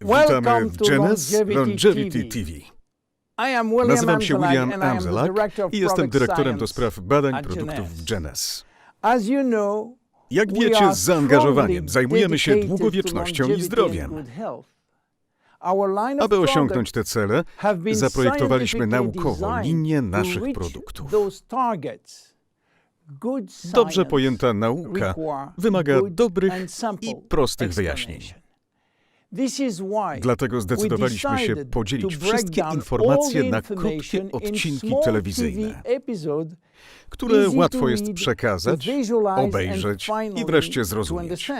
Witamy w Genes Longevity TV. Nazywam się William Amzelak i jestem dyrektorem do spraw badań produktów w Genes. Jak wiecie, z zaangażowaniem zajmujemy się długowiecznością i zdrowiem. Aby osiągnąć te cele, zaprojektowaliśmy naukowo linię naszych produktów. Dobrze pojęta nauka wymaga dobrych i prostych wyjaśnień. Dlatego zdecydowaliśmy się podzielić wszystkie informacje na krótkie in odcinki telewizyjne, które łatwo jest przekazać, obejrzeć i wreszcie zrozumieć.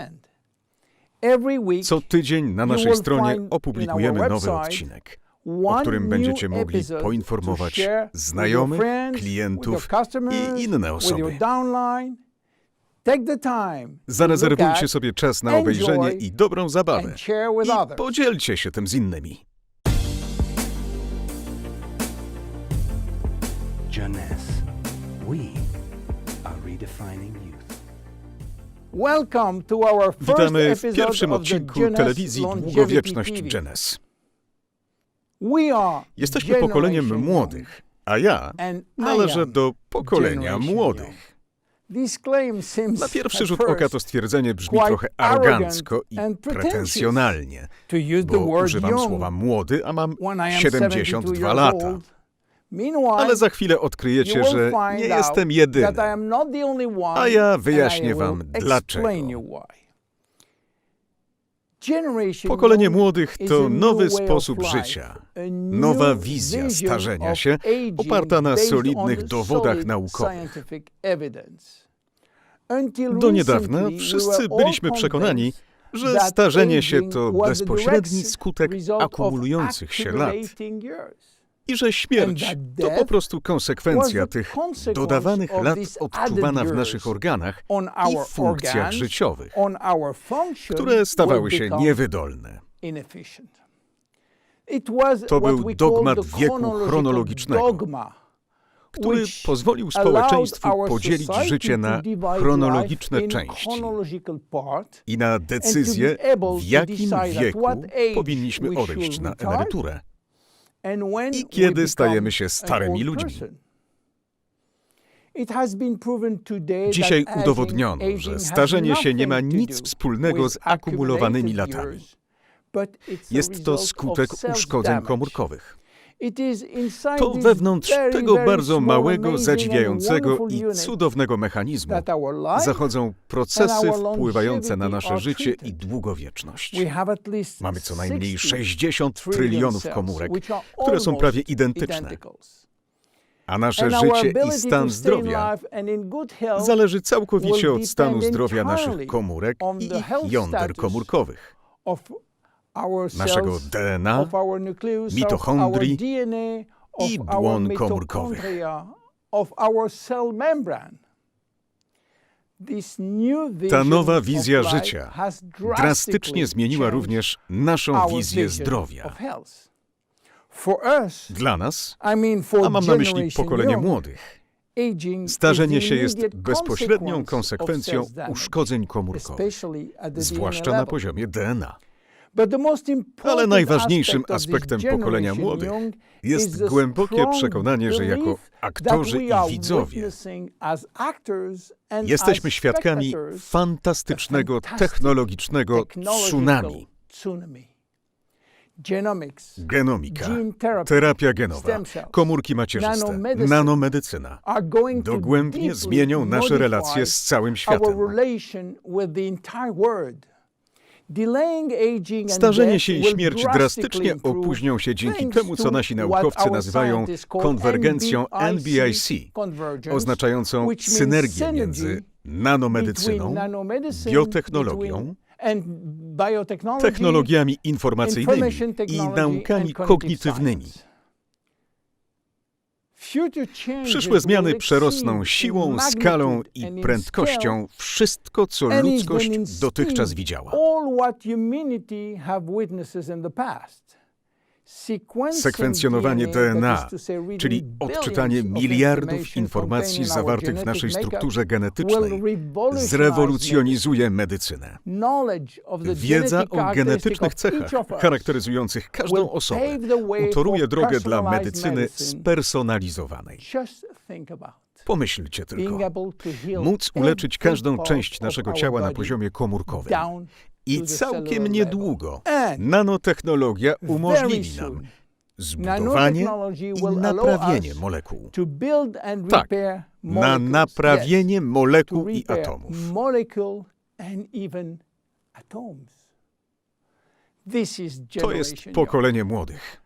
Co tydzień na naszej stronie opublikujemy nowy odcinek, o którym będziecie mogli poinformować znajomych, klientów i inne osoby. Zarezerwujcie sobie czas na obejrzenie i dobrą zabawę. I podzielcie się tym z innymi. Jeunesse. We are redefining youth. Welcome to our first Witamy w episode pierwszym of the odcinku telewizji Długowieczność TV. Genes. We are Jesteśmy pokoleniem młodych, a ja należę do pokolenia młodych. Na pierwszy rzut oka to stwierdzenie brzmi trochę arogancko i pretensjonalnie, bo używam słowa młody, a mam when I am 72 72 lata. Ale za chwilę odkryjecie, że nie jestem jedyny. A ja wyjaśnię wam dlaczego. Pokolenie młodych to nowy sposób życia, nowa wizja starzenia się, oparta na solidnych dowodach naukowych. Do niedawna wszyscy byliśmy przekonani, że starzenie się to bezpośredni skutek akumulujących się lat. I że śmierć to po prostu konsekwencja tych dodawanych lat odczuwana w naszych organach i funkcjach życiowych, które stawały się niewydolne. To był dogmat wieku chronologicznego, który pozwolił społeczeństwu podzielić życie na chronologiczne części i na decyzję, w jakim wieku powinniśmy odejść na emeryturę i kiedy stajemy się starymi ludźmi. Dzisiaj udowodniono, że starzenie się nie ma nic wspólnego z akumulowanymi latami. Jest to skutek uszkodzeń komórkowych. To wewnątrz tego bardzo małego, zadziwiającego i cudownego mechanizmu zachodzą procesy wpływające na nasze życie i długowieczność. Mamy co najmniej 60 60 trillion trylionów komórek, które są prawie identyczne. A nasze życie i stan zdrowia zależy całkowicie od stanu zdrowia naszych komórek i ich jąder komórkowych, naszego DNA mitochondrii i błon komórkowych. Ta nowa wizja życia drastycznie zmieniła również naszą wizję zdrowia. Dla nas, a mam na myśli pokolenie młodych, starzenie się jest bezpośrednią konsekwencją uszkodzeń komórkowych, zwłaszcza na poziomie DNA. Ale najważniejszym aspektem pokolenia młodych jest głębokie przekonanie, że jako aktorzy i widzowie jesteśmy świadkami fantastycznego, technologicznego tsunami. Genomika, terapia genowa, komórki macierzyste, nanomedycyna dogłębnie zmienią nasze relacje z całym światem. Starzenie się i śmierć drastycznie opóźnią się dzięki temu, co nasi naukowcy nazywają konwergencją NBIC oznaczającą synergię między nanomedycyną, biotechnologią, technologiami informacyjnymi i naukami kognitywnymi. Przyszłe zmiany przerosną siłą, skalą i prędkością. wszystko, co ludzkość dotychczas widziała. Sekwencjonowanie DNA, czyli odczytanie miliardów informacji zawartych w naszej strukturze genetycznej, zrewolucjonizuje medycynę. Wiedza o genetycznych cechach charakteryzujących każdą osobę utoruje drogę dla medycyny spersonalizowanej. Pomyślcie tylko. Móc uleczyć każdą część naszego ciała na poziomie komórkowym. I całkiem niedługo. And nanotechnologia umożliwi nam zbudowanie i naprawienie molekuł. Tak, Na naprawienie molekuł i atomów. To jest pokolenie młodych.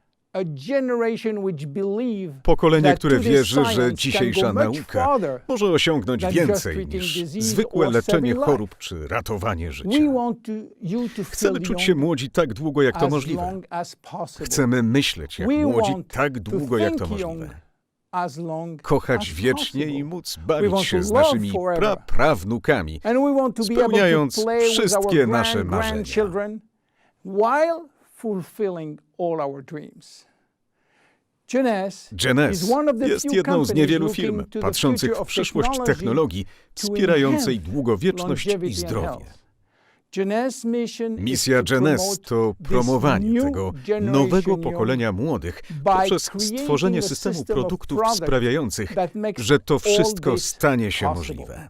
Pokolenie, które wierzy, że dzisiejsza nauka może osiągnąć więcej niż zwykłe leczenie chorób czy ratowanie życia. Chcemy czuć się młodzi tak długo, jak to możliwe. Chcemy myśleć jak młodzi tak długo, jak to możliwe. Kochać wiecznie i móc bawić się z naszymi praprawnukami, spełniając wszystkie nasze marzenia. Fulfilling all our dreams. Genes jest jedną z niewielu firm patrzących w przyszłość technologii wspierającej długowieczność i zdrowie. Misja Genes to promowanie tego nowego pokolenia młodych poprzez stworzenie systemu produktów sprawiających, że to wszystko stanie się możliwe.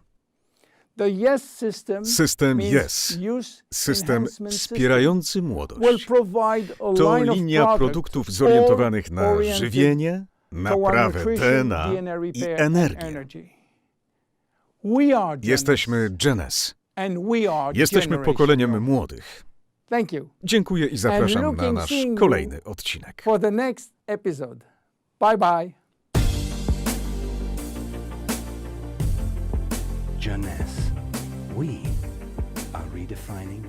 System, YES, System wspierający młodość. To linia produktów zorientowanych na żywienie, naprawę DNA i energię. Jesteśmy Genes. Jesteśmy pokoleniem młodych. Dziękuję i zapraszam na nasz kolejny odcinek. Bye bye. Jeunesse. We are redefining